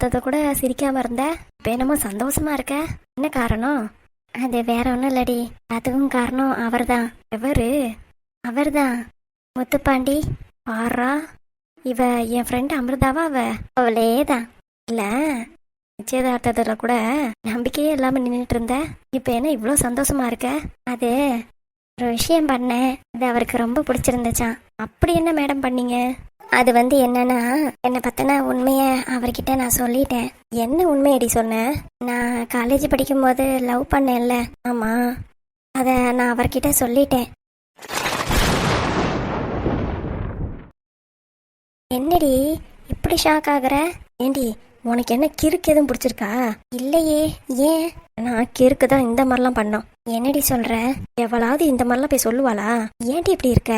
பார்த்ததை கூட சிரிக்காம இருந்த. இப்போ என்னமோ சந்தோஷமா இருக்க. என்ன காரணம்? அது வேற ஒன்றும் இல்லடி. அதுவும் காரணம் அவர் தான் எவரு? அவர் தான் முத்துப்பாண்டி ஆறா இவ என் ஃப்ரெண்ட் அமிர்தாவா அவ? அவளே தான் இல்லை. நிச்சயதார்த்தத்தில் கூட நம்பிக்கையே இல்லாமல் நின்றுட்டு இருந்த. இப்போ என்ன இவ்வளோ சந்தோஷமா இருக்க? அது ஒரு விஷயம் பண்ணேன். அது அவருக்கு ரொம்ப பிடிச்சிருந்துச்சான் அப்படி என்ன மேடம் பண்ணீங்க? அது வந்து என்னன்னா என்னை பத்தின உண்மைய அவர்கிட்ட நான் சொல்லிட்டேன். என்ன உண்மையடி சொன்னேன் நான் காலேஜ் படிக்கும்போது லவ் பண்ணேன்ல. ஆமா. அத நான் அவர்கிட்ட சொல்லிட்டேன். என்னடி இப்படி ஷாக் ஆகுற? ஏண்டி உனக்கு என்ன கிறுக்கு எதுவும் பிடிச்சிருக்கா? இல்லையே ஏன்? நான் கிறுக்கு தான் இந்த மாதிரிலாம் பண்ணோம். என்னடி சொல்ற? எவ்வளவு இந்த மாதிரிலாம் போய் சொல்லுவாளா? ஏன்டி இப்படி இருக்க?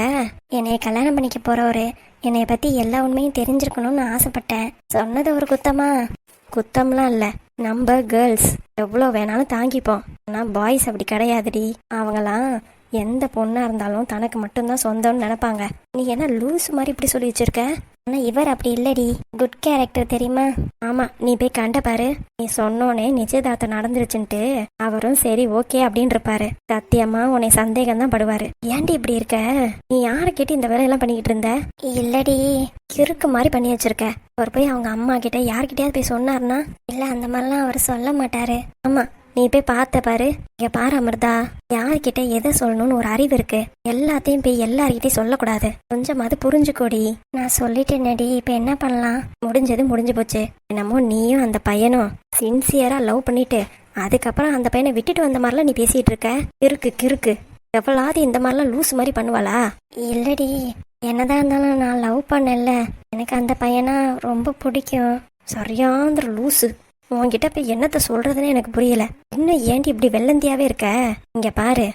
என்னைய கல்யாணம் பண்ணிக்க போறவரு என்னைய பத்தி எல்லா உண்மையும் தெரிஞ்சிருக்கணும்னு ஆசைப்பட்டேன். சொன்னது ஒரு குத்தமா? குத்தம்லாம் இல்ல. நம்ம கேர்ள்ஸ் எவ்வளோ வேணாலும் தாங்கிப்போம். ஆனால் பாய்ஸ் அப்படி கிடையாதுடி. அவங்களாம் எந்த பொண்ணாக இருந்தாலும் தனக்கு மட்டும்தான் சொந்தம்னு நினைப்பாங்க. நீ என்ன லூஸ் மாதிரி இப்படி சொல்லி வச்சிருக்க? ஆனால் இவர் அப்படி இல்லடி. குட் கேரக்டர் தெரியுமா? ஆமாம் நீ போய் கண்ட பாரு. நீ சொன்னோனே நிச்சயதார்த்தம் நடந்துருச்சுன்ட்டு அவரும் சரி ஓகே அப்படின்னு இருப்பாரு சத்தியமா உன்னை சந்தேகம் தான் படுவாரு. ஏன்டி இப்படி இருக்க? நீ யாரை கேட்டு இந்த வேலையெல்லாம் பண்ணிக்கிட்டு இருந்த? இல்லடி கிறுக்கு மாதிரி பண்ணி வச்சிருக்க. அவர் போய் அவங்க அம்மா கிட்ட யார்கிட்டயாவது போய் சொன்னார்னா இல்லை அந்த மாதிரிலாம் அவர் சொல்ல மாட்டாரு. ஆமாம் நீ போய் பார்த்த பாரு. இங்க பாரு அமிர்தா. யார்கிட்ட எதை சொல்லணும்னு ஒரு அறிவு இருக்கு. எல்லாத்தையும் போய் எல்லார்கிட்டயும் சொல்லக்கூடாது. கொஞ்சமாவது புரிஞ்சுக்கோடி. நான் சொல்லிட்டேனடி இப்ப என்ன பண்ணலாம்? முடிஞ்சது முடிஞ்சு போச்சு. என்னமோ நீயும் அந்த பையனும் சின்சியரா லவ் பண்ணிட்டு அதுக்கப்புறம் அந்த பையனை விட்டுட்டு வந்த மாதிரிலாம் நீ பேசிட்டு இருக்க? கிறுக்கு கிறுக்கு. எவ்வளாவது இந்த மாதிரிலாம் லூஸ் மாதிரி பண்ணுவாளா? இல்லடி. என்னதான் இருந்தாலும் நான் லவ் பண்ணல. எனக்கு அந்த பையனா ரொம்ப பிடிக்கும். சரியாந்திர லூசு. உன்கிட்ட போய் என்னத்தை சொல்றதுன்னு எனக்கு புரியல. இன்னும் ஏன்டி இப்படி வெள்ளந்தியாவே இருக்க? இங்க பாரு.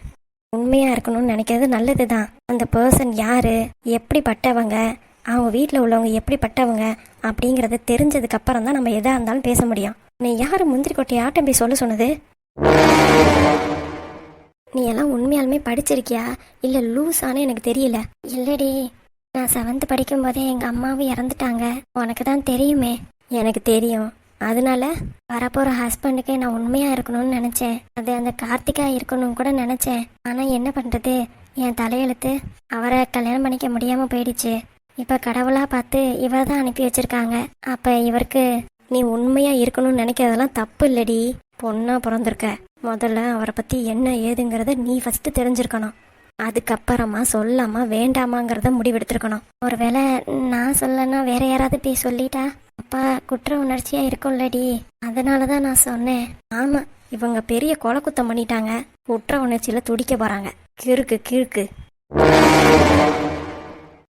உண்மையா இருக்கணும்னு நினைக்கிறது நல்லதுதான். அந்த பர்சன் யாரு? எப்படிப்பட்டவங்க? அவங்க வீட்டில் உள்ளவங்க எப்படிப்பட்டவங்க? அப்படிங்கிறத தெரிஞ்சதுக்கு அப்புறம் தான் நம்ம எதா இருந்தாலும் பேச முடியும். நீ யாரு முந்திரி கொட்டை ஆட்டம் போய் சொல்ல சொன்னது? நீ எல்லாம் உண்மையாலுமே படிச்சிருக்கியா? இல்ல லூஸானு எனக்கு தெரியல. இல்லடி. நான் செவன்த் படிக்கும் போதே எங்க அம்மாவும் இறந்துட்டாங்க. உனக்கு தான் தெரியுமே. எனக்கு தெரியும். அதனால வரப்போற ஹஸ்பண்டுக்கு நான் உண்மையா இருக்கணும்னு நினைச்சேன். அது அந்த கார்த்திகா இருக்கணும்னு கூட நினைச்சேன். ஆனா என்ன பண்றது? என் தலையெழுத்து அவரை கல்யாணம் பண்ணிக்க முடியாம போயிடுச்சு. இப்ப கடவுளா பார்த்து இவர் தான் அனுப்பி வச்சிருக்காங்க. அப்ப இவருக்கு நீ உண்மையா இருக்கணும்னு நினைக்கிறதெல்லாம் தப்பு இல்லடி. பொண்ணா பிறந்திருக்க. முதல்ல அவரை பத்தி என்ன ஏதுங்கிறத நீ ஃபர்ஸ்ட் தெரிஞ்சிருக்கணும். அதுக்கப்புறமா சொல்லாமா வேண்டாமாங்கிறத முடிவெடுத்திருக்கணும். ஒருவேளை நான் சொல்லனா வேற யாராவது போய் சொல்லிட்டா? அப்பா குற்ற உணர்ச்சியா இருக்கும்லடி. அதனாலதான் நான் சொன்னேன். ஆமா இவங்க பெரிய கொலை குத்தம் பண்ணிட்டாங்க. குற்ற உணர்ச்சியில துடிக்க போறாங்க. கிறுக்கு கிறுக்கு.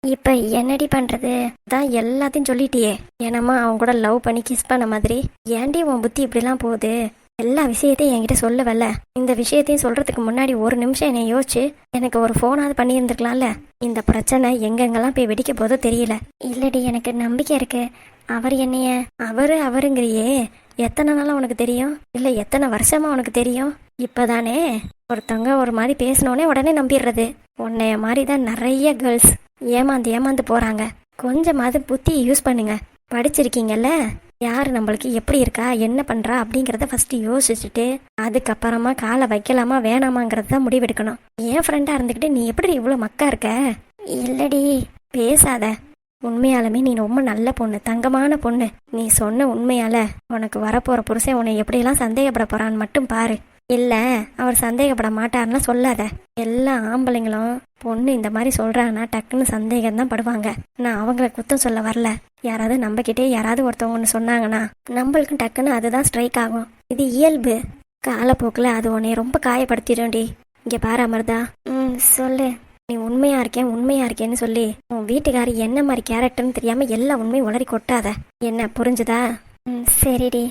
இப்ப என்னடி பண்றது? தான் எல்லாத்தையும் சொல்லிட்டியே. என்னம்மா அவன் கூட லவ் பண்ணி கிஸ் பண்ண மாதிரி? ஏன்டி உன் புத்தி இப்படிலாம் போகுது? எல்லா விஷயத்தையும் என்கிட்ட சொல்லவல்ல. இந்த விஷயத்தையும் சொல்றதுக்கு முன்னாடி ஒரு நிமிஷம் என்னை யோசிச்சு எனக்கு ஒரு ஃபோனாவது பண்ணியிருந்துருக்கலாம்ல. இந்த பிரச்சனை எங்கெங்கெல்லாம் போய் வெடிக்க போதோ தெரியல. இல்லடி எனக்கு நம்பிக்கை இருக்கு. அவர் என்னைய? அவரு அவருங்கிறியே. எத்தனை நாளா உனக்கு தெரியும்? இல்ல எத்தனை வருஷமா உனக்கு தெரியும்? இப்பதானே? ஒருத்தவங்க ஒரு மாதிரி பேசினோடனே உடனே நம்பிடுறது உன்னைய மாதிரி தான் நிறைய கேர்ள்ஸ் ஏமாந்து ஏமாந்து போறாங்க. கொஞ்சமாவது புத்தி யூஸ் பண்ணுங்க. படிச்சிருக்கீங்கல்ல? யார் நம்மளுக்கு எப்படி இருக்கா? என்ன பண்றா? அப்படிங்கறத ஃபர்ஸ்ட் யோசிச்சுட்டு அதுக்கப்புறமா காலை வைக்கலாமா வேணாமாங்கிறத தான் முடிவெடுக்கணும். என் ஃப்ரெண்டா இருந்துக்கிட்டு நீ எப்படி இவ்வளோ மக்கா இருக்க? இல்லடி பேசாத. உண்மையாலுமே நீ ரொம்ப நல்ல பொண்ணு தங்கமான பொண்ணு. நீ சொன்ன உண்மையால உனக்கு வரப்போற புருஷன் உன்னை எப்படியெல்லாம் சந்தேகப்பட போறான்னு மட்டும் பாரு. இல்ல அவர் சந்தேகப்பட மாட்டார்னா சொல்லாத. எல்லா ஆம்பளைங்களும் பொண்ணு இந்த மாதிரி சொல்றாங்கன்னா டக்குன்னு சந்தேகம் தான் படுவாங்க. நான் அவங்கள குத்தம் சொல்ல வரல. யாராவது நம்பக்கிட்டே யாராவது ஒருத்தவங்க ஒன்று சொன்னாங்கன்னா நம்மளுக்கும் டக்குன்னு அதுதான் ஸ்ட்ரைக் ஆகும். இது இயல்பு. காலப்போக்கில் அது உன்னை ரொம்ப காயப்படுத்திடும்டி. இங்கே பாரு அமர்தா. ம் சொல்லு. நீ உண்மையா இருக்கேன் உண்மையா இருக்கேன்னு சொல்லி உன் வீட்டுக்காரி என்ன மாதிரி கேரக்டர்னு தெரியாம எல்லா உண்மையும் உளறி கொட்டாத. என்ன புரிஞ்சுதா? ம் சரிடி.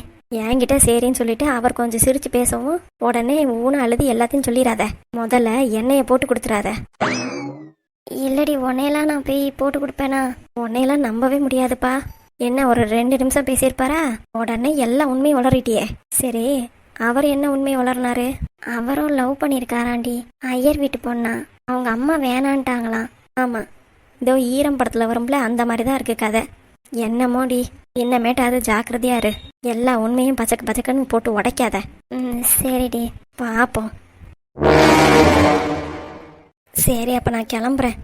என்கிட்ட சரின்னு சொல்லிட்டு அவர் கொஞ்சம் சிரிச்சு பேசவும் உடனே ஊன அழுது எல்லாத்தையும் சொல்லிடாத முதல்ல எண்ணெயை போட்டு கொடுத்துறாத. இல்லடி உன்னையெல்லாம் நான் போய் போட்டு கொடுப்பேனா? உன்னையெல்லாம் நம்பவே முடியாதுப்பா. என்ன ஒரு ரெண்டு நிமிஷம் பேசியிருப்பாரா? உடனே எல்லா உண்மையும் உளறிட்டியே. சரி அவர் என்ன உண்மையை வளர்னாரு அவரும் லவ் பண்ணியிருக்காராண்டி. ஐயர் வீட்டு பொண்ணா. அவங்க அம்மா வேணான்ட்டாங்களாம் ஆமா. இதோ ஈரம் படத்துல வரும்ல அந்த மாதிரி தான் இருக்கு கதை. என்னமோடி? இன்னமேட்டாவது ஜாக்கிரதையா இரு. எல்லா உண்மையும் பச்சக்கு பச்சக்குன்னு போட்டு உடைக்காத. ம் சரிடி. பார்ப்போம் சரி அப்போ நான் கிளம்புறேன்.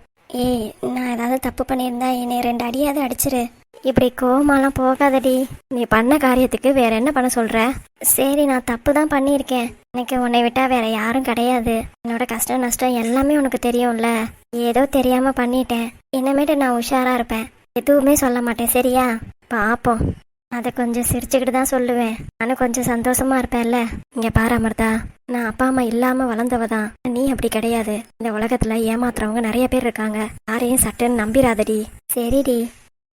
ஏய் நான் ஏதாவது தப்பு பண்ணியிருந்தா என்னை ரெண்டு அடியாவது அடிச்சிரு. இப்படி கோவமாலாம் போகாதடி. நீ பண்ண காரியத்துக்கு வேற என்ன பண்ண சொல்ற? சரி நான் தப்பு தான் பண்ணியிருக்கேன். எனக்கு உன்னை விட்டா வேற யாரும் கிடையாது. என்னோட கஷ்டம் நஷ்டம் எல்லாமே உனக்கு தெரியும்ல. ஏதோ தெரியாம பண்ணிட்டேன். இனிமேட்டு நான் உஷாரா இருப்பேன். எதுவுமே சொல்ல மாட்டேன் சரியா? பாப்போம். அதை கொஞ்சம் சிரிச்சுக்கிட்டு தான் சொல்லுவேன். நானும் கொஞ்சம் சந்தோஷமா இருப்பேன்ல. இங்க பாரு அமிர்தா. நான் அப்பா அம்மா இல்லாம வளர்ந்தவ தான். நீ அப்படி கிடையாது. இந்த உலகத்துல ஏமாத்துறவங்க நிறைய பேர் இருக்காங்க. யாரையும் சட்டுன்னு நம்பிராதடி சரிடி.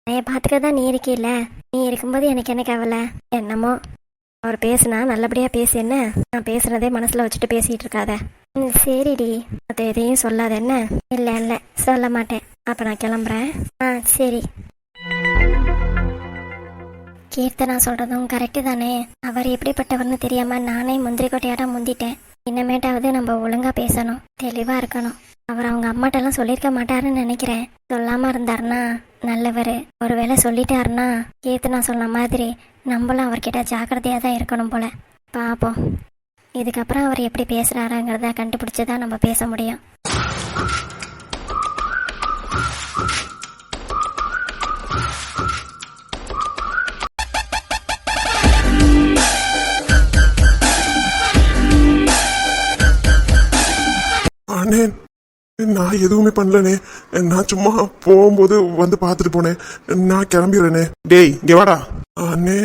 என்னைய பார்த்துக்க தான் நீ இருக்கில்ல? நீ இருக்கும்போது எனக்கு என்ன கவலை? என்னமோ? அவர் பேசுனா நல்லபடியா பேசு என்ன நான் பேசுனதே மனசுல வச்சுட்டு பேசிட்டு இருக்காத. ம் சரிடி. அது எதையும் சொல்லாத என்ன? இல்லை இல்லை. சொல்ல மாட்டேன். அப்போ நான் கிளம்புறேன். ஆ சரி. கீர்த்தனா சொல்றதும் கரெக்டு தானே? அவர் எப்படிப்பட்டவர்னு தெரியாம நானே முந்திரி முந்திட்டேன். இனிமேட்டாவது நம்ம ஒழுங்கா பேசணும் தெளிவா இருக்கணும். அவர் அவங்க அம்மாட்டெல்லாம் சொல்லியிருக்க மாட்டாருன்னு நினைக்கிறேன். சொல்லாம இருந்தாருன்னா நல்லவர். ஒருவேளை சொல்லிட்டாருன்னா நான் சொன்ன மாதிரி நம்மளும் அவர்கிட்ட ஜாக்கிரதையா தான் இருக்கணும் போல. பாப்போம். இதுக்கப்புறம் அவர் எப்படி பேசுறாருங்கிறத கண்டுபிடிச்சி தான் நம்ம பேச முடியும். அண்ணே நான் எதுவுமே பண்ணலனே. நான் சும்மா போகும்போது வந்து பார்த்துட்டு போனேன். நான் கிளம்பிடுறேனே. டேய் இங்க வாடா. அண்ணே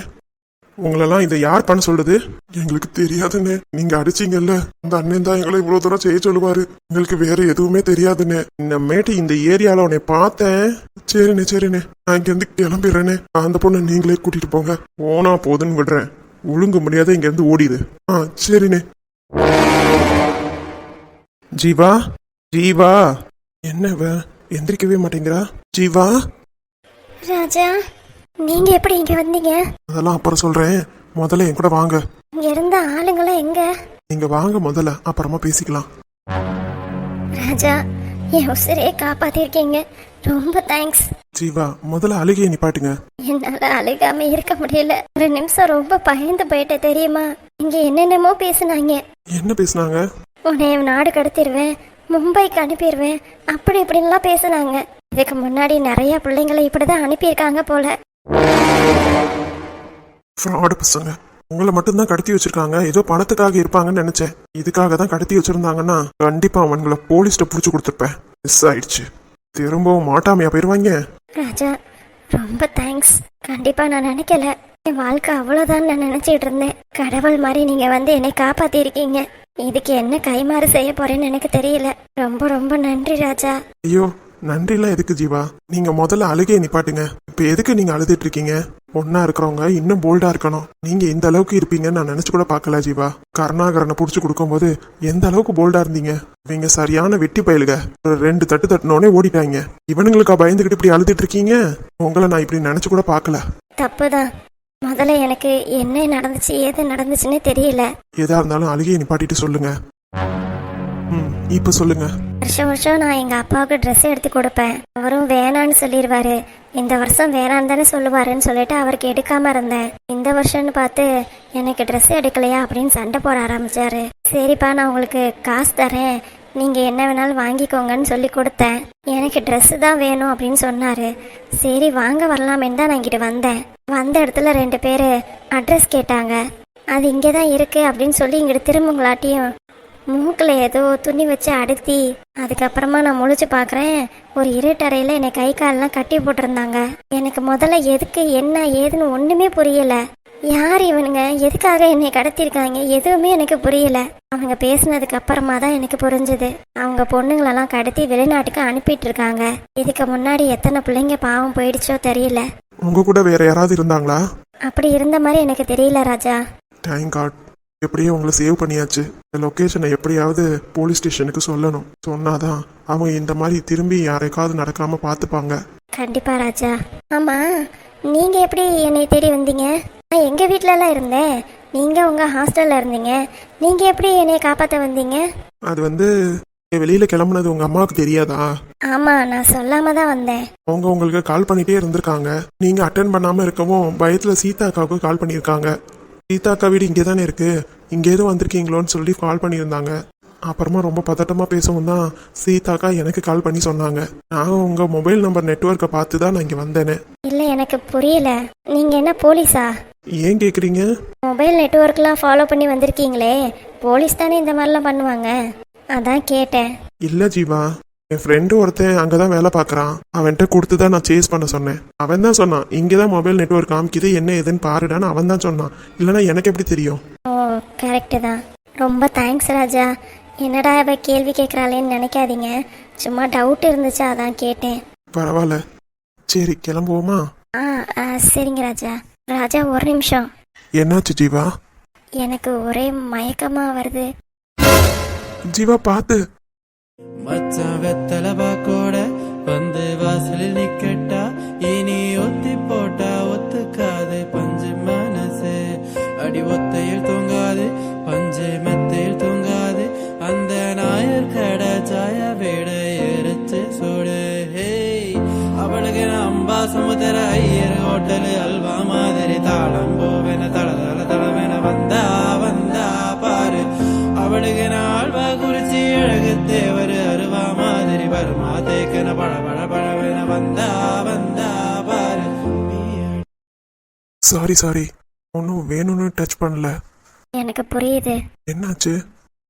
உங்களெல்லாம் இதை யார் பண்ண சொல்றது? எங்களுக்கு தெரியாதுண்ணே நீங்க அடிச்சீங்கல்ல. அந்த அண்ணன் தான் எங்களை இவ்வளவு தூரம் செய்ய சொல்லுவாரு. எங்களுக்கு வேற எதுவுமே தெரியாதுண்ணே இனிமேட்டு இந்த ஏரியால உன்னை பார்த்தேன். சரிண்ணே சரிண்ணே நான் இங்க இருந்து கிளம்பிடுறேனே. அந்த பொண்ணை நீங்களே கூட்டிட்டு போங்க. போனா போதுன்னு விடுறேன். ஒழுங்கு முடியாத இங்க இருந்து ஓடிடு. ஆ சரிண்ணே ஜீவா ஜீவா. என்ன இவ? எந்திரிக்கவே மாட்டேங்கிறா. ஜீவா. ராஜா நீங்க எப்படி இங்க வந்தீங்க? அதெல்லாம் அப்புறம் சொல்றேன். முதல்ல என் கூட வாங்க. இங்க இருந்த ஆளுங்களாம் எங்க? நீங்க வாங்க முதல்ல. அப்புறமா பேசிக்கலாம். ராஜா என் உசிரையே காப்பாத்திருக்கீங்க. ரொம்ப தேங்க்ஸ் ஜீவா முதல்ல அழுகையை நிப்பாட்டுங்க. என்னால அழுகாம இருக்க முடியல. ஒரு நிமிஷம் ரொம்ப பயந்து போயிட்டேன் தெரியுமா? இங்க என்னென்னமோ பேசுனாங்க. என்ன பேசுனாங்க? உன்னை நாடு கடத்திடுவேன் மும்பைக்கு அனுப்பிடுவேன் அப்படி இப்படின்லாம் பேசுனாங்க. இதுக்கு முன்னாடி நிறைய பிள்ளைங்களை இப்படிதான் அனுப்பியிருக்காங்க போல. ஃப்ராடு பசங்க. உங்களை மட்டும்தான் கடத்தி வச்சிருக்காங்க. ஏதோ பணத்துக்காக இருப்பாங்கன்னு நினைச்சேன். இதுக்காக தான் கடத்தி வச்சிருந்தாங்கன்னா கண்டிப்பா அவங்களை போலீஸ்ட புடிச்சு கொடுத்துருப்பேன். மிஸ் ஆயிடுச்சு. திரும்பவும் மாட்டாமையா போயிருவாங்க? ராஜா ரொம்ப தேங்க்ஸ் கண்டிப்பா நான் நினைக்கல. என் வாழ்க்கை அவ்வளவுதான் நான் நினைச்சிட்டு இருந்தேன். கடவுள் மாதிரி நீங்க வந்து என்னை காப்பாத்தி இருக்கீங்க இதுக்கு என்ன கைமாறு செய்ய போறேன்னு எனக்கு தெரியல. ரொம்ப ரொம்ப நன்றி ராஜா. ஐயோ நன்றிலாம் எதுக்கு ஜீவா? நீங்க முதல்ல அழுகையை நிப்பாட்டுங்க. இப்ப எதுக்கு நீங்க அழுதுட்டு இருக்கீங்க? ஒன்னா இருக்கிறவங்க இன்னும் போல்டா இருக்கணும். நீங்க இந்த அளவுக்கு இருப்பீங்கன்னு நான் நினைச்சு கூட பார்க்கல ஜீவா. கருணாகரனை புடிச்சு கொடுக்கும்போது எந்த அளவுக்கு போல்டா இருந்தீங்க? இவங்க சரியான வெட்டி பயலுக. ஒரு ரெண்டு தட்டு தட்டினோடனே ஓடிட்டாங்க. இவனுங்களுக்கா பயந்துகிட்டு இப்படி அழுதுட்டு இருக்கீங்க? உங்களை நான் இப்படி நினைச்சு கூட பார்க்கல. தப்புதான். முதல்ல எனக்கு என்ன நடந்துச்சு ஏது நடந்துச்சுன்னே தெரியல. எதா இருந்தாலும் அழுகையை நிப்பாட்டிட்டு சொல்லுங்க. ம் இப்ப சொல்லுங்க. வருஷம் வருஷம் நான் எங்க அப்பாவுக்கு ட்ரெஸ் எடுத்து கொடுப்பேன். அவரும் வேணான்னு சொல்லிடுவாரு. இந்த வருஷம் வேணான்னு தானே சொல்லுவாருன்னு சொல்லிட்டு அவருக்கு எடுக்காம இருந்தேன். இந்த வருஷம்னு பார்த்து எனக்கு ட்ரெஸ் எடுக்கலையா அப்படின்னு சண்டை போட ஆரம்பிச்சாரு. சரிப்பா நான் உங்களுக்கு காசு தரேன். நீங்க என்ன வேணாலும் வாங்கிக்கோங்கன்னு சொல்லி கொடுத்தேன். எனக்கு Dress தான் வேணும் அப்படின்னு சொன்னாரு. சரி வாங்க வரலாமேன்னு தான் நான் இங்கிட்டு வந்தேன். வந்த இடத்துல ரெண்டு பேர் அட்ரஸ் கேட்டாங்க. அது இங்கே தான் இருக்குது அப்படின்னு சொல்லி இங்கிட்டு திரும்புங்களாட்டியும் மூக்கில் ஏதோ துணி வச்சு அடுத்தி அதுக்கப்புறமா நான் முழிச்சு பார்க்குறேன் ஒரு இருட்டறையில் என்னை கை காலெல்லாம் கட்டி போட்டிருந்தாங்க. எனக்கு முதல்ல எதுக்கு என்ன ஏதுன்னு ஒன்றுமே புரியலை. யார் இவனுங்க? எதுக்காக என்னை கடத்திருக்காங்க எதுவுமே எனக்கு புரியல. அவங்க பேசினதுக்கு அப்புறமா தான் எனக்கு புரிஞ்சுது. அவங்க பொண்ணுங்களெல்லாம் கடத்தி வெளிநாட்டுக்கு அனுப்பிட்டு இருக்காங்க. இதுக்கு முன்னாடி எத்தனை பிள்ளைங்க பாவம் போயிடுச்சோ தெரியல. உங்க கூட வேற யாராவது இருந்தாங்களா? அப்படி இருந்த மாதிரி எனக்கு தெரியல ராஜா. தேங்க் காட் எப்படியோ உங்களை சேவ் பண்ணியாச்சு. இந்த லொக்கேஷனை எப்படியாவது போலீஸ் ஸ்டேஷனுக்கு சொல்லணும். சொன்னாதான் அவங்க இந்த மாதிரி திரும்பி யாரைக்காவது நடக்காம பார்த்துப்பாங்க. கண்டிப்பா ராஜா. ஆமா நீங்க எப்படி என்னை தேடி வந்தீங்க? நான் எங்க வீட்ல எல்லாம் இருந்தேன். நீங்க உங்க ஹாஸ்டல்ல இருந்தீங்க. நீங்க எப்படி என்னை காப்பாத்த வந்தீங்க? அது வந்து வெளியில கிளம்புனது உங்க அம்மாவுக்கு தெரியாதா? ஆமா நான் சொல்லாம தான் வந்தேன். அவங்க உங்களுக்கு கால் பண்ணிட்டே இருந்திருக்காங்க. நீங்க அட்டன் பண்ணாம இருக்கவும் பயத்துல சீதா அக்காவுக்கு கால் பண்ணியிருக்காங்க. சீதா அக்கா வீடு இங்கே தானே இருக்கு. இங்கே எதுவும் வந்திருக்கீங்களோன்னு சொல்லி கால் பண்ணியிருந்தாங்க. அப்புறமா ரொம்ப பதட்டமா பேசவும் தான் சீதா அக்கா எனக்கு கால் பண்ணி சொன்னாங்க. நான் உங்க மொபைல் நம்பர் நெட்வொர்க்கை பார்த்து தான் நான் இங்கே வந்தேனே. இல்ல எனக்கு புரியல. நீங்க என்ன போலீஸா? ஏன் கேட்குறீங்க மொபைல் நெட்ஒர்க்லாம் ஃபாலோ பண்ணி வந்திருக்கீங்களே. போலீஸ் தானே இந்த மாதிரிலாம் பண்ணுவாங்க. அதான் கேட்டேன். இல்ல ஜீவா என் ஃப்ரெண்டு ஒருத்தன் அங்கதான் வேலை பார்க்கறான். அவன்கிட்ட கொடுத்து தான் நான் சேஸ் பண்ண சொன்னேன். அவன் தான் சொன்னான் இங்கே தான் மொபைல் நெட்வொர்க் காமிக்குது என்ன ஏதுன்னு பாருடான்னு அவன் தான் சொன்னான். இல்லைன்னா எனக்கு எப்படி தெரியும்? ஓ கரெக்டு தான். ரொம்ப தேங்க்ஸ் ராஜா. என்னடா இவ கேள்வி கேட்குறாளேன்னு நினைக்காதீங்க. சும்மா டவுட் இருந்துச்சு அதான் கேட்டேன். பரவாயில்ல. சரி கிளம்புவோமா? ஆ ஆ, சரிங்க ராஜா. ராஜா ஒரு நிமிஷம். என்னாச்சு ஜீவா? எனக்கு ஒரே மயக்கமா வருது. ஜீவா பாத்து மச்சான் வெத்தல பாக்கோட வந்து வாசலில் நிக்கட்டா. இனி ஒத்தி போட்டா ஒத்துக்காது பஞ்சு மனசு. அடி ஒத்தையில் தூங்காது பஞ்சு மெத்தையில் தூங்காது. அந்த நாயர் கடை சாய வீட எரிச்சு சூடு. ஹேய் அவளுக்கு நம்பா சமுதர ஐயர் ஹோட்டலு அல்வா மாதிரி தாளம் போவேன தளதா குறிச்சி அழகு தேவர் அருவா மாதிரி வருமா தேக்கன பழ பழ பழவேன வந்தா வந்தா பாரு. சாரி சாரி ஒன்றும் வேணும்னு டச் பண்ணல. எனக்கு புரியுது. என்னாச்சு?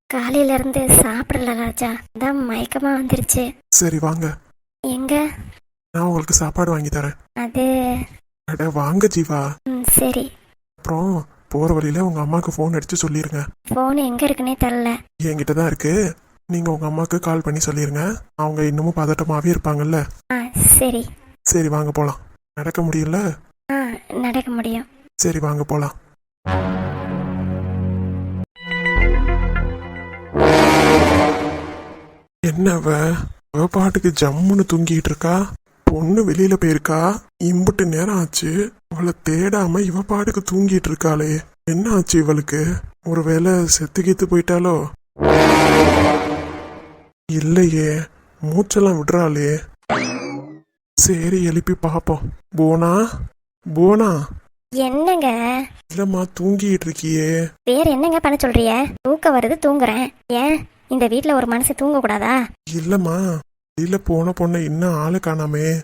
காலையில இருந்து சாப்பிடல ராஜா. தான் மயக்கமா வந்துருச்சு. சரி வாங்க. எங்க? நான் உங்களுக்கு சாப்பாடு வாங்கி தரேன். அது அட வாங்க ஜீவா. ம், சரி. அப்புறம் போற வழியில உங்க அம்மாவுக்கு ஃபோன் அடிச்சு சொல்லிருங்க. ஃபோன் எங்க இருக்குன்னே தெரில என்கிட்ட தான் இருக்கு. நீங்க உங்க அம்மாவுக்கு கால் பண்ணி சொல்லிருங்க. அவங்க இன்னமும் பதட்டமாவே இருப்பாங்கல்ல. ஆ சரி. சரி வாங்க போலாம். நடக்க முடியல ஆ நடக்க முடியும். சரி வாங்க போலாம். என்ன அவ அவ பாட்டுக்கு ஜம்முன்னு தூங்கிட்டு இருக்கா? பொண்ணு வெளியில போயிருக்கா? இம்புட்டு நேரம் ஆச்சு. அவளை தேடாம இவ பாட்டுக்கு தூங்கிட்டு இருக்காளே. என்ன ஆச்சு இவளுக்கு? ஒருவேளை செத்து கீத்து போயிட்டாலோ இல்லையே. மூச்செல்லாம் விடுறாளே. சரி எழுப்பி பாப்போம் போனா? போனா? என்னங்க? இல்லம்மா தூங்கிட்டு இருக்கியே. வேற என்னங்க பண்ண சொல்றிய தூக்கம் வருது தூங்குறேன். ஏன்? இந்த வீட்ல ஒரு மனசு தூங்க கூடாதா இல்லம்மா. வெளியில போன பொண்ணை இன்னும் ஆளு காணாமே.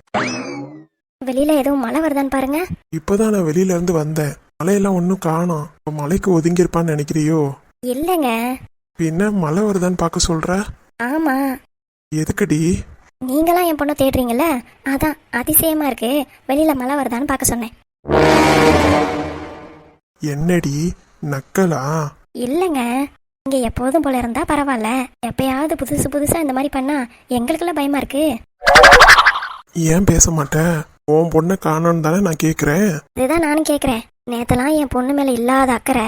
வெளியில எதுவும் மழை வருதான்னு பாருங்க. இப்பதான் நான் வெளியில இருந்து வந்தேன். மழையெல்லாம் ஒன்றும் காணோம். இப்ப மலைக்கு ஒதுங்கி இருப்பான்னு நினைக்கிறியோ? இல்லைங்க. பின்ன மழை வருதான்னு பார்க்க சொல்ற? ஆமா. எதுக்குடி? நீங்களாம் என் பொண்ணை தேடுறீங்கல்ல? அதான் அதிசயமா இருக்கு. வெளியில மழை வருதான்னு பார்க்க சொன்னேன். என்னடி? நக்கலா? இல்லைங்க. இங்க எப்போதும் போல இருந்தா பரவாயில்ல எப்பயாவது புதுசு புதுசா இந்த மாதிரி பண்ணா எங்களுக்கெல்லாம் பயமா இருக்கு. ஏன் பேச மாட்டேன் உன் பொண்ணை காணோன்னு தானே நான் கேக்குறேன். இதுதான் நானும் கேக்குறேன். நேத்தெல்லாம் என் பொண்ணு மேல இல்லாத அக்கறை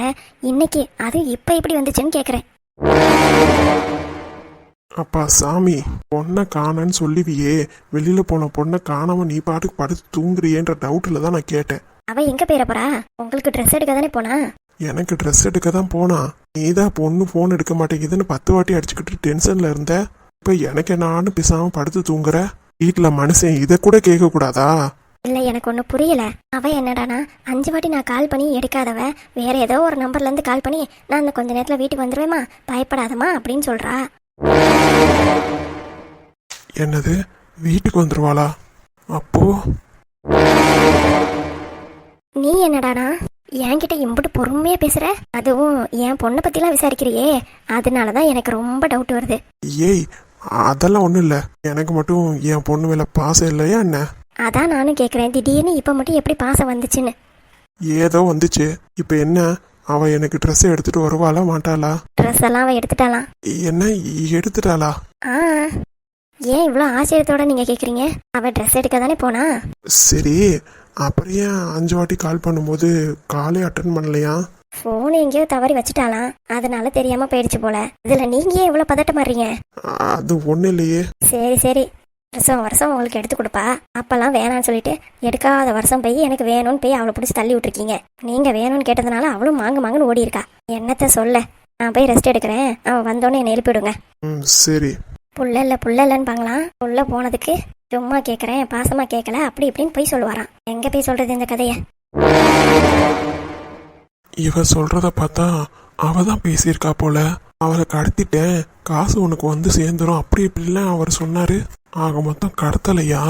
இன்னைக்கு அது இப்ப இப்படி வந்துச்சுன்னு கேக்குறேன். அப்பா சாமி பொண்ணை காணன்னு சொல்லுவியே. வெளியில போன பொண்ணை காணாம நீ பாட்டுக்கு படுத்து தூங்குறியேன்ற டவுட்ல தான் நான் கேட்டேன். அவ எங்க போயிட போறா? உங்களுக்கு ட்ரெஸ் எடுக்க தானே போனா? எனக்கு ட்ரெஸ் எடுக்க தான் போனா நீதான் பொண்ணு ஃபோன் எடுக்க மாட்டேங்குதுன்னு பத்து வாட்டி அடிச்சுக்கிட்டு டென்ஷன்ல இருந்த. இப்ப எனக்கு என்னான்னு பேசாம படுத்து தூங்குற? வீட்டுல மனுஷன் இதை கூட கேட்க கூடாதா இல்ல எனக்கு ஒண்ணு புரியல. அவ என்னடானா அஞ்சு வாட்டி நான் கால் பண்ணி எடுக்காதவ வேற ஏதோ ஒரு நம்பர்ல இருந்து கால் பண்ணி நான் இந்த கொஞ்ச நேரத்துல வீட்டுக்கு வந்துருவேமா பயப்படாதம்மா அப்படின்னு சொல்றா. என்னது? வீட்டுக்கு வந்துருவாளா? அப்போ? நீ என்னடானா என்கிட்ட இம்புட்டு பொறுமையா பேசுற? அதுவும் என் பொண்ணை பத்திலாம் விசாரிக்கிறியே. அதனாலதான் எனக்கு ரொம்ப டவுட் வருது. ஏய் அதெல்லாம் ஒண்ணும் இல்ல. எனக்கு மட்டும் என் பொண்ணு மேல பாசம் இல்லையா என்ன? அதான் நானும் கேக்குறேன். திடீர்னு இப்ப மட்டும் எப்படி பாசம் வந்துச்சுன்னு? ஏதோ வந்துச்சு. இப்ப என்ன? அவ எனக்கு ட்ரெஸ் எடுத்துட்டு வருவாளா மாட்டாளா? ட்ரெஸ் எல்லாம் அவ எடுத்துட்டாலாம் என்ன எடுத்துட்டாளா? ஆ. ஏன் இவ்வளோ ஆச்சரியத்தோட நீங்க கேக்குறீங்க? அவ ட்ரெஸ் எடுக்க தானே போனா? சரி அப்புறம் ஏன் அஞ்சு வாட்டி கால் பண்ணும்போது காலே அட்டன் பண்ணலையா? ஃபோன் எங்கேயோ தவறி வச்சுட்டாலாம் அதனால தெரியாம போயிடுச்சு போல. இதுல நீங்க ஏன் இவ்வளவு பதட்டமாடுறீங்க? அது ஒன்றும் இல்லையே. சரி சரி. வருஷம் வருஷம் உங்களுக்கு எடுத்து கொடுப்பா. அப்பெல்லாம் வேணாம்னு சொல்லிட்டு எடுக்காத வருஷம் போய் எனக்கு வேணும்னு போய் அவளை பிடிச்சி தள்ளி விட்டுருக்கீங்க. நீங்க வேணும்னு கேட்டதுனால அவளும் மாங்கு மாங்குன்னு ஓடி இருக்கா என்னத்த சொல்ல? நான் போய் ரெஸ்ட் எடுக்கிறேன். அவன் வந்தோடனே என்னை எழுப்பிவிடுங்க. ம் சரி. புள்ளல்ல இல்ல உள்ள போனதுக்கு சும்மா கேட்குறேன் பாசமா கேட்கல அப்படி இப்படின்னு போய் சொல்லுவாராம். எங்க போய் சொல்றது இந்த கதையை? இவ சொல்றத பார்த்தா அவ தான் பேசியிருக்கா போல. அவளை கடத்திட்டேன் காசு உனக்கு வந்து சேர்ந்துரும் அப்படி இப்படிலாம் அவர் சொன்னாரு. ஆக மொத்தம் கடத்தலையா?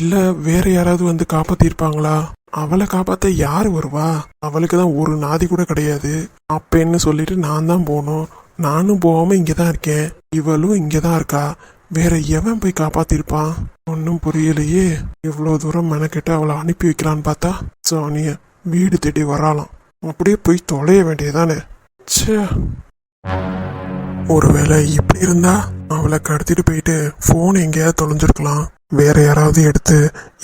இல்ல வேற யாராவது வந்து காப்பாத்திருப்பாங்களா? அவளை காப்பாத்த யாரு வருவா? அவளுக்கு தான் ஒரு நாதி கூட கிடையாது. அப்பன்னு சொல்லிட்டு நான் தான் போகணும். நானும் போகாம இங்கே தான் இருக்கேன். இவளும் இங்கே தான் இருக்கா? வேற எவன் போய் காப்பாத்திருப்பான் ஒன்றும் புரியலையே. இவ்வளோ தூரம் மெனக்கெட்டு அவளை அனுப்பி வைக்கலான்னு பார்த்தா சோனிய வீடு தேடி வராளாம். அப்படியே போய் தொலைய வேண்டியதானே ச்சே. ஒருவேளை இப்படி இருந்தா அவளை கடத்திட்டு போயிட்டு ஃபோன் எங்கேயாவது தொலைஞ்சிருக்கலாம். வேற யாராவது எடுத்து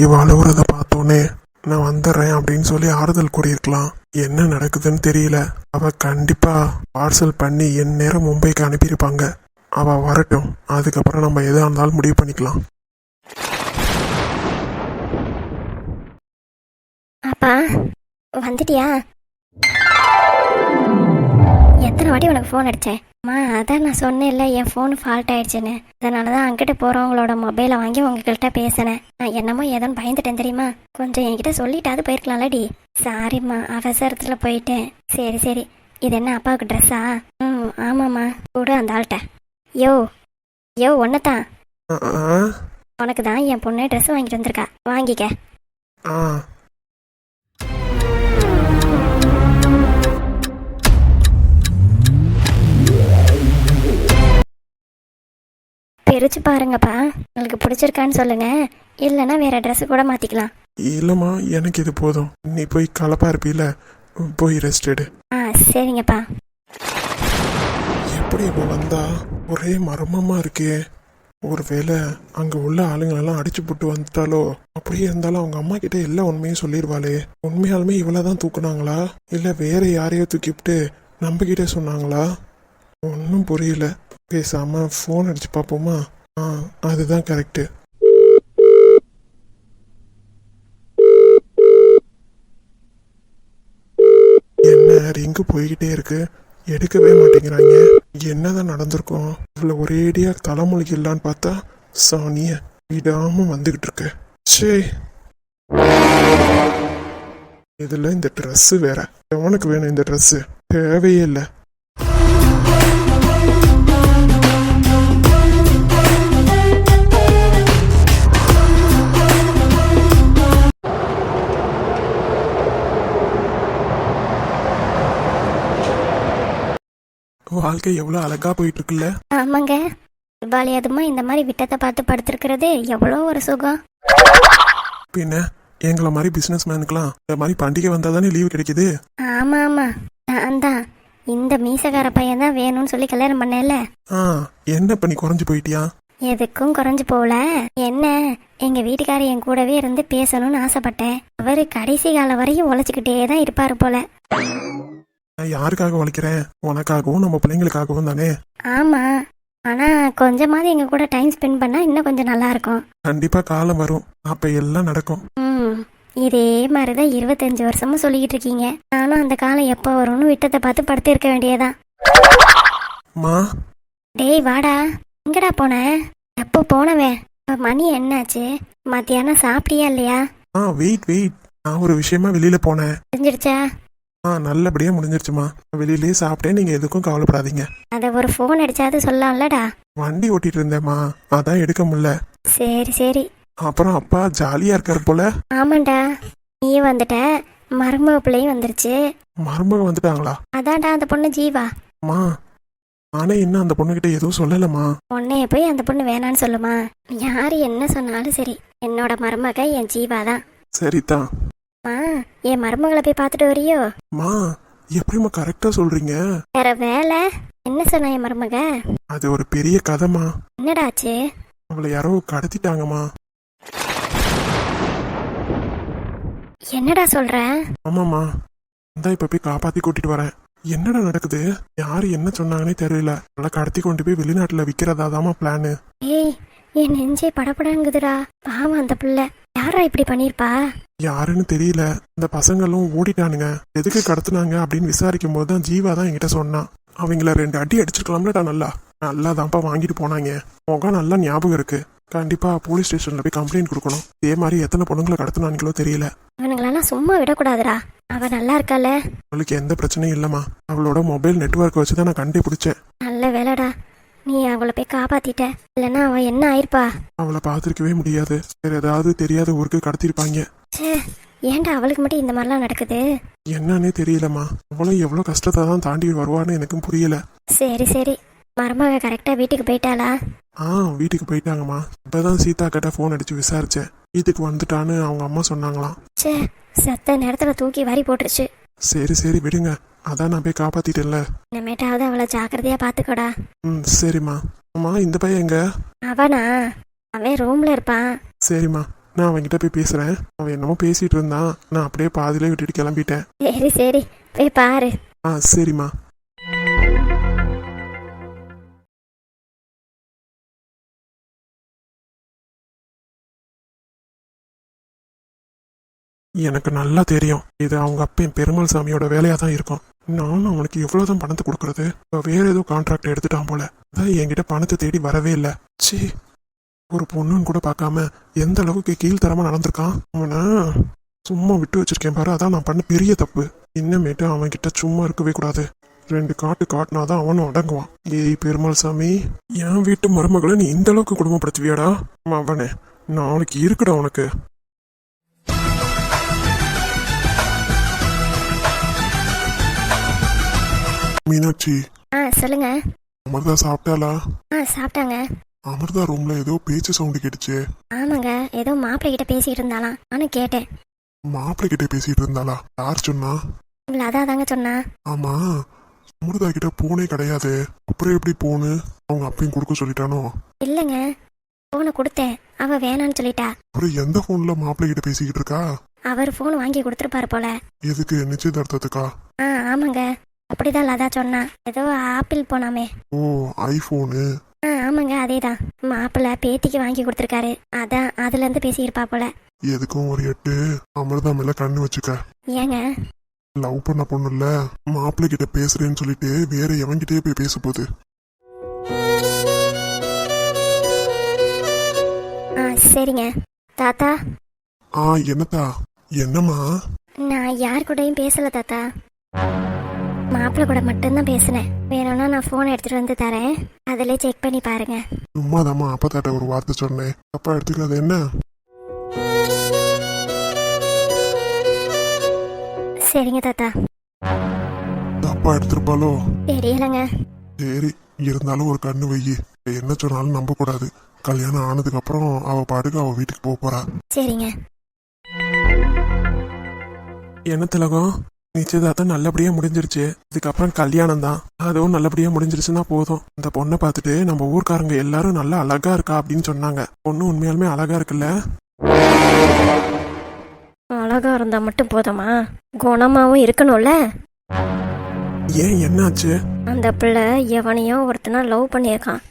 இவ அழுகுறத பார்த்தோன்னே நான் வந்துடுறேன் அப்படின்னு சொல்லி ஆறுதல் கூறியிருக்கலாம். என்ன நடக்குதுன்னு தெரியல. அவ கண்டிப்பா பார்சல் பண்ணி என் நேரம் மும்பைக்கு அனுப்பியிருப்பாங்க. அவ வரட்டும். அதுக்கப்புறம் நம்ம எதா இருந்தாலும் முடிவு பண்ணிக்கலாம். அப்பா வந்துட்டியா? எத்தனை வாட்டி உனக்கு ஃபோன் அடிச்சேன்? அம்மா அதான் நான் சொன்னேன்ல என் ஃபோன் ஃபால்ட் ஆயிடுச்சுன்னு. அதனால தான் அங்கிட்ட போகிறவங்களோட மொபைலை வாங்கி உங்ககிட்ட பேசினேன். நான் என்னமோ ஏதோன்னு பயந்துட்டேன் தெரியுமா? கொஞ்சம் என்கிட்ட சொல்லிட்டாது போயிருக்கலாம்லடி. சாரிம்மா அவசரத்தில் போயிட்டேன். சரி சரி. இது என்ன அப்பாவுக்கு ட்ரெஸ்ஸா ம் ஆமாம்மா. கூட அந்த ஆள்கிட்ட. யோ யோ ஒன்னதான் ஆ, ஆ, உனக்கு தான் என் பொண்ணு ட்ரெஸ் வாங்கிட்டு வந்திருக்கா. வாங்கிக்க. பிரிச்சு பாருங்கப்பா. உங்களுக்கு பிடிச்சிருக்கான்னு சொல்லுங்க. இல்லைன்னா வேற ட்ரெஸ் கூட மாத்திக்கலாம். இல்லைம்மா எனக்கு இது போதும். நீ போய் கலப்பா இருப்பீல போய் ரெஸ்ட் எடு. ஆ சரிங்கப்பா. எப்படி இப்போ வந்தா? ஒரே மர்மமா இருக்கே. ஒருவேளை அங்க உள்ள ஆளுங்களெல்லாம் அடிச்சு போட்டு வந்துட்டாலோ? அப்படியே இருந்தாலும் அவங்க அம்மா கிட்ட எல்லா உண்மையும் சொல்லிடுவாளே உண்மையாலுமே இவளை தான் தூக்குனாங்களா? இல்ல வேற யாரையோ தூக்கிவிட்டு நம்ம கிட்ட சொன்னாங்களா? ஒன்றும் புரியல. பேசாம ஃபோன் அடிச்சு பார்ப்போமா ஆ அதுதான் கரெக்டு என்ன ரிங்கு போய்கிட்டே இருக்கு. எடுக்கவே மாட்டேங்கிறாங்க. என்னதான் நடந்திருக்கும்? இவ்வளோ ஒரேடியா தலைமொழிக்கலான்னு பார்த்தா சானிய விடாம வந்துகிட்டு இருக்கு. சே இதில் இந்த ட்ரெஸ்ஸு வேற. எவனுக்கு வேணும் இந்த ட்ரெஸ்ஸு தேவையே இல்லை. வாழ்க்கை எவ்வளவு அழகா போயிட்டு இருக்குல்ல ஆமாங்க. இவாளி அதுமா இந்த மாதிரி விட்டத்தை பார்த்து படுத்திருக்கிறது எவ்வளோ ஒரு சுகம். பின்ன எங்களை மாதிரி பிசினஸ் மேனுக்கெல்லாம் இந்த மாதிரி பண்டிகை வந்தா தானே லீவு கிடைக்குது? ஆமா ஆமா நான் தான் இந்த மீசக்கார பையன் தான் வேணும்னு சொல்லி கல்யாணம் பண்ணேன்ல. ஆ என்ன பண்ணி குறைஞ்சு போயிட்டியா? எதுக்கும் குறைஞ்சு போகல. என்ன? எங்க வீட்டுக்காரர் என் கூடவே இருந்து பேசணும்னு ஆசைப்பட்டேன். அவரு கடைசி காலம் வரையும் உழைச்சிக்கிட்டே தான் இருப்பாரு போல. நான் யாருக்காக உழைக்கிறேன்? உனக்காகவும் நம்ம பிள்ளைங்களுக்காகவும் தானே? ஆமா. ஆனா கொஞ்சமாவது எங்க கூட டைம் ஸ்பெண்ட் பண்ணா இன்னும் கொஞ்சம் நல்லா இருக்கும் கண்டிப்பா காலம் வரும். அப்ப எல்லாம் நடக்கும். ம். இதே மாதிரிதான் இருபத்தஞ்சு வருஷமா சொல்லிக்கிட்டு இருக்கீங்க. நானும் அந்த காலம் எப்போ வரும்னு விட்டத்தை பார்த்து படுத்து இருக்க வேண்டியதான் மா. டேய் வாடா. எங்கடா போன? எப்போ போனவன்? இப்ப மணி என்னாச்சு? மத்தியானம் சாப்பிட்டியா இல்லையா? ஆ வெயிட் வெயிட் நான் ஒரு விஷயமா வெளியில போனேன். தெரிஞ்சிடுச்சா ஆ நல்லபடியா முடிஞ்சிருச்சுமா. வெளியிலேயே சாப்பிட்டேன். நீங்க எதுக்கும் கவலைப்படாதீங்க. அதை ஒரு ஃபோன் அடிச்சாவது சொல்லலாம்லடா. வண்டி ஓட்டிட்டு இருந்தேம்மா. அதான் எடுக்க முடியல. சரி சரி. அப்புறம் அப்பா ஜாலியா இருக்காரு போல. ஆமாண்டா. நீ வந்துட்ட. மருமக பிள்ளையும் வந்துருச்சு. மருமக வந்துட்டாங்களா? அதான்டா அந்த பொண்ணு ஜீவா. அம்மா நானே இன்னும் அந்த பொண்ணுகிட்ட எதுவும் சொல்லலம்மா. உன்னைய போய் அந்த பொண்ணு வேணான்னு சொல்லுமா. யாரு என்ன சொன்னாலும் சரி என்னோட மருமக என் ஜீவா தான் சரிதான். மா என் மருமகளை போய் பார்த்துட்டு வரியோ? மா எப்படிம்மா கரெக்டா சொல்றீங்க? வேற வேலை. என்ன சொன்னா என் மருமக? அது ஒரு பெரிய கதைமா என்னடாச்சு அவளை யாரோ கடத்திட்டாங்கம்மா. என்னடா சொல்ற? ஆமாம்மா. இந்தா இப்ப போய் காப்பாத்தி கூட்டிட்டு வரேன். என்னடா நடக்குது? யாரு என்ன சொன்னாங்கன்னே தெரியல. அவளை கடத்தி கொண்டு போய் வெளிநாட்டுல விக்கிறதாதாம்மா பிளானு ஏய் என் நெஞ்சே படபடங்குதுடா. பாவம் அந்த பிள்ளை. யாரா இப்படி பண்ணிருப்பா யாருன்னு தெரியல. இந்த பசங்களும் ஓடிட்டானுங்க. எதுக்கு கடத்துனாங்க அப்படின்னு விசாரிக்கும் போது தான் ஜீவா தான் என்கிட்ட சொன்னான் அவங்கள ரெண்டு அடி அடிச்சிருக்கலாம்லடா நல்லா. நல்லா தான்ப்பா வாங்கிட்டு போனாங்க. முகம் நல்லா ஞாபகம் இருக்கு. கண்டிப்பா போலீஸ் ஸ்டேஷன்ல போய் கம்ப்ளைண்ட் கொடுக்கணும். இதே மாதிரி எத்தனை பொண்ணுங்களை கடத்தினாங்களோ தெரியல. இவனுங்களெல்லாம் சும்மா விடக்கூடாதுடா. அவ நல்லா இருக்கால அவளுக்கு எந்த பிரச்சனையும் இல்லைம்மா. அவளோட மொபைல் நெட்வொர்க் வச்சு தான் நான் கண்டுபிடிச்சேன். நல்ல வேலைடா. நீ அவளை போய் காப்பாத்திட்ட. இல்லைன்னா அவ என்ன ஆயிருப்பா? அவளை பார்த்துருக்கவே முடியாது. வேற ஏதாவது தெரியாத ஊருக்கு கடத்திருப்பாங்க ச்சே ஏன்டா அவளுக்கு மட்டும் இந்த மாதிரிலாம் நடக்குது? என்னன்னே தெரியலம்மா. அவளும் எவ்வளோ கஷ்டத்தை தான் தாண்டி வருவான்னு எனக்கும் புரியல. சரி சரி. மருமக கரெக்டாக வீட்டுக்கு போயிட்டாளா? ஆ வீட்டுக்கு போயிட்டாங்கம்மா. இப்பதான் சீதா கிட்ட ஃபோன் அடிச்சு விசாரிச்சேன். வீட்டுக்கு வந்துட்டான்னு அவங்க அம்மா சொன்னாங்களாம். ச்சே செத்த நேரத்தில் தூக்கி வாரி போட்டுருச்சு. சரி சரி விடுங்க. அதான் நான் போய் காப்பாத்திட்டேன்ல. இனிமேட்டாவது அவளை ஜாக்கிரதையா பார்த்துக்கோடா ம் சரிம்மா. அம்மா இந்த பையன் எங்க? அவனா? அவன் ரூம்ல இருப்பான். சரிம்மா. நான் அவன்கிட்ட போய் பேசுறேன். அவன் என்னமோ பேசிட்டு இருந்தான். நான் அப்படியே பாதியிலே விட்டுட்டு கிளம்பிட்டேன். சரி சரி. போய் பாரு. ஆ சரிம்மா. எனக்கு நல்லா தெரியும். இது அவங்க அப்பன் பெருமாள் சாமியோட வேலையா தான் இருக்கும். நானும் அவனுக்கு எவ்வளவுதான் பணத்தை கொடுக்கறது? வேற ஏதோ கான்ட்ராக்ட் எடுத்துட்டான் போல. அதான் என்கிட்ட பணத்தை தேடி வரவே இல்லை. ச்சீ. ஒரு பொண்ணுன்னு கூட பார்க்காம எந்த அளவுக்கு கீழ்த்தரமா நடந்திருக்கான்? அவனை சும்மா விட்டு வச்சிருக்கேன் பாரு அதான் நான் பண்ண பெரிய தப்பு. இன்னமேட்டு அவன் கிட்ட சும்மா இருக்கவே கூடாது. ரெண்டு காட்டு காட்டினாதான் அவனும் அடங்குவான். ஏய் பெருமாள் சாமி என் வீட்டு மருமகளை நீ இந்த அளவுக்கு குடும்பப்படுத்துவியாடா? அவனே நாளைக்கு இருக்குடா உனக்கு. மீனாட்சி ஆ சொல்லுங்க. அமிர்தா சாப்பிட்டாளா? ஆ சாப்பிட்டாங்க. அமிர்தா ரூம்ல ஏதோ பேச்சு சவுண்டு கேட்டுச்சு. ஆமாங்க ஏதோ மாப்பிள்ளை கிட்ட பேசிட்டு இருந்தாலாம் நானும் கேட்டேன். மாப்பிள்ளை கிட்ட பேசிட்டு இருந்தாளா? யார் சொன்னா? அதான் தாங்க சொன்னா. ஆமா அமிர்தா கிட்ட போனே கிடையாது. அப்புறம் எப்படி போனு அவங்க அப்பையும் கொடுக்க சொல்லிட்டானோ? இல்லைங்க ஃபோனை கொடுத்தேன். அவ வேணான்னு சொல்லிட்டா. அப்புறம் எந்த போன்ல மாப்பிள்ளை கிட்ட பேசிக்கிட்டு இருக்கா? அவர் ஃபோன் வாங்கி கொடுத்துருப்பாரு போல. எதுக்கு? நிச்சயதார்த்தத்துக்கா? ஆ ஆமாங்க. அப்படிதான் லதா சொன்னா. ஏதோ ஆப்பிள் போனாமே. ஓ ஐபோனு. ஆ ஆமாங்க அதே தான் மாப்பிள்ளை பேத்திக்கு வாங்கி கொடுத்துருக்காரு. அதான் அதுலேருந்து பேசியிருப்பா போல. எதுக்கும் ஒரு எட்டு? அமிர்தா மேல கண்ணு வச்சுக்க. ஏங்க? லவ் பண்ண பொண்ணுல மாப்பிள்ளை கிட்ட பேசுறேன்னு சொல்லிட்டு வேற எவன்கிட்டயே போய் பேச போகுது. ஆ சரிங்க. தாத்தா? ஆ என்னத்தா? என்னம்மா? நான் யார் கூடயும் பேசல தாத்தா. மாப்பிள்ளை கூட மட்டும்தான் பேசினேன். வேணும்னா நான் ஃபோன் எடுத்துட்டு வந்து தரேன். அதிலே செக் பண்ணி பாருங்க. சும்மாதாம்மா அப்பத்தாட்ட ஒரு வார்த்தை சொன்னேன். தப்பா எடுத்துக்காது என்ன? சரிங்க தாத்தா. தப்பா எடுத்திருப்பாளோ? தெரியலங்க. சரி இருந்தாலும் ஒரு கண்ணு வையி. என்ன சொன்னாலும் நம்ப கூடாது. கல்யாணம் ஆனதுக்கு அப்புறம் அவ பாட்டுக்கு அவ வீட்டுக்கு போக போறா. சரிங்க. என்ன திலகம்? நிச்சயதார்த்தம் நல்லபடியா முடிஞ்சிருச்சு. இதுக்கப்புறம் கல்யாணம் தான். அதுவும் நல்லபடியா முடிஞ்சிருச்சுன்னா போதும். இந்த பொண்ணை பார்த்துட்டு நம்ம ஊர்க்காரங்க எல்லாரும் நல்லா அழகா இருக்கா அப்படின்னு சொன்னாங்க. பொண்ணு உண்மையாலுமே அழகா இருக்குல்ல? அழகா இருந்தா மட்டும் போதுமா? குணமாவும் இருக்கணும்ல? ஏன் என்னாச்சு? அந்த பிள்ளை எவனையோ ஒருத்தனா லவ் பண்ணியிருக்கான்.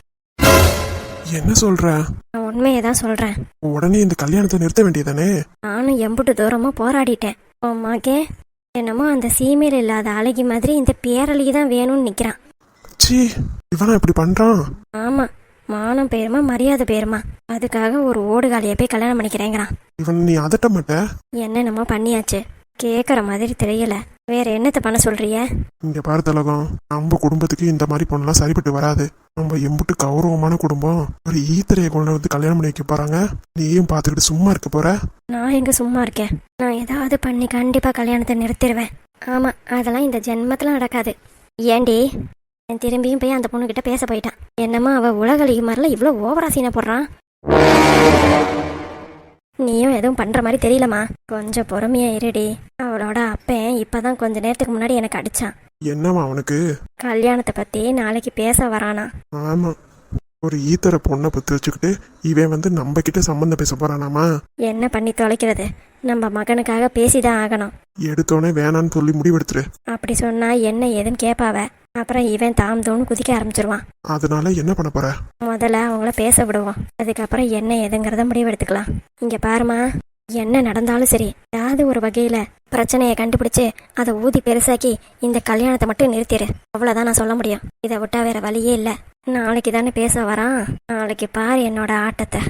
என்ன சொல்ற? நான் உண்மையை தான் சொல்றேன். உடனே இந்த கல்யாணத்தை நிறுத்த வேண்டியதானே நானும் எம்புட்டு தூரமா போராடிட்டேன். உன் மகன் என்னமோ அந்த சீமையில் இல்லாத அழகி மாதிரி இந்த பேரழகி தான் வேணும்னு நிக்கிறான். சீ இவனா இப்படி பண்றான்? ஆமா மானம் பேருமா மரியாதை பேருமா? அதுக்காக ஒரு ஓடுகாலியை போய் கல்யாணம் பண்ணிக்கிறேங்கிறான். இவன் நீ அதட்ட மாட்ட? என்னென்னமோ பண்ணியாச்சு. கேட்குற மாதிரி தெரியல. வேற என்னத்தை பண்ண சொல்றிய? இங்க பாரு திலகம் நம்ம குடும்பத்துக்கு இந்த மாதிரி பொண்ணெல்லாம் சரிப்பட்டு வராது. நம்ம எம்புட்டு கௌரவமான குடும்பம். ஒரு ஈத்தரையை கொண்டு வந்து கல்யாணம் பண்ணி வைக்க போறாங்க. நீயும் பார்த்துக்கிட்டு சும்மா இருக்க போற? நான் எங்க சும்மா இருக்கேன். நான் ஏதாவது பண்ணி கண்டிப்பா கல்யாணத்தை நிறுத்திடுவேன் ஆமா அதெல்லாம் இந்த ஜென்மத்துல நடக்காது. ஏண்டி? என் திரும்பியும் போய் அந்த பொண்ணுகிட்ட பேச போயிட்டான். என்னமோ அவ உலகழிக்கு மாதிரிலாம் இவ்வளோ ஓவரா சீனை போடுறான்? நீயும் எதுவும் பண்ற மாதிரி தெரியலம்மா. கொஞ்சம் பொறுமையா இருடி. அவளோட அப்பன் இப்பதான் கொஞ்ச நேரத்துக்கு முன்னாடி எனக்கு அடிச்சான். என்னவா அவனுக்கு? கல்யாணத்தை பத்தி நாளைக்கு பேச வரானா. ஆமா. ஒரு ஈத்தரை பொண்ணை பத்தி வச்சுக்கிட்டு இவன் வந்து நம்ம கிட்ட சம்மந்தம் பேச போறானாமா? என்ன பண்ணி தொலைக்கிறது? நம்ம மகனுக்காக பேசிதான் ஆகணும். எடுத்தோடனே வேணான்னு சொல்லி முடிவெடுத்துரு. அப்படி சொன்னா என்ன ஏதுன்னு கேட்பாவ அப்புறம் இவன் தாம் தூண் குதிக்க ஆரம்பிச்சிருவான். அதனால என்ன பண்ண போற? முதல்ல அவங்கள பேச விடுவோம். அதுக்கப்புறம் என்ன எதுங்கிறத முடிவெடுத்துக்கலாம். இங்க பாருமா என்ன நடந்தாலும் சரி ஏதாவது ஒரு வகையில பிரச்சனையை கண்டுபிடிச்சு அதை ஊதி பெருசாக்கி இந்த கல்யாணத்தை மட்டும் நிறுத்திடு அவ்வளோதான் நான் சொல்ல முடியும். இதை விட்டா வேற வழியே இல்லை. நாளைக்கு தானே பேச வரான். நாளைக்கு பாரு என்னோட ஆட்டத்தை.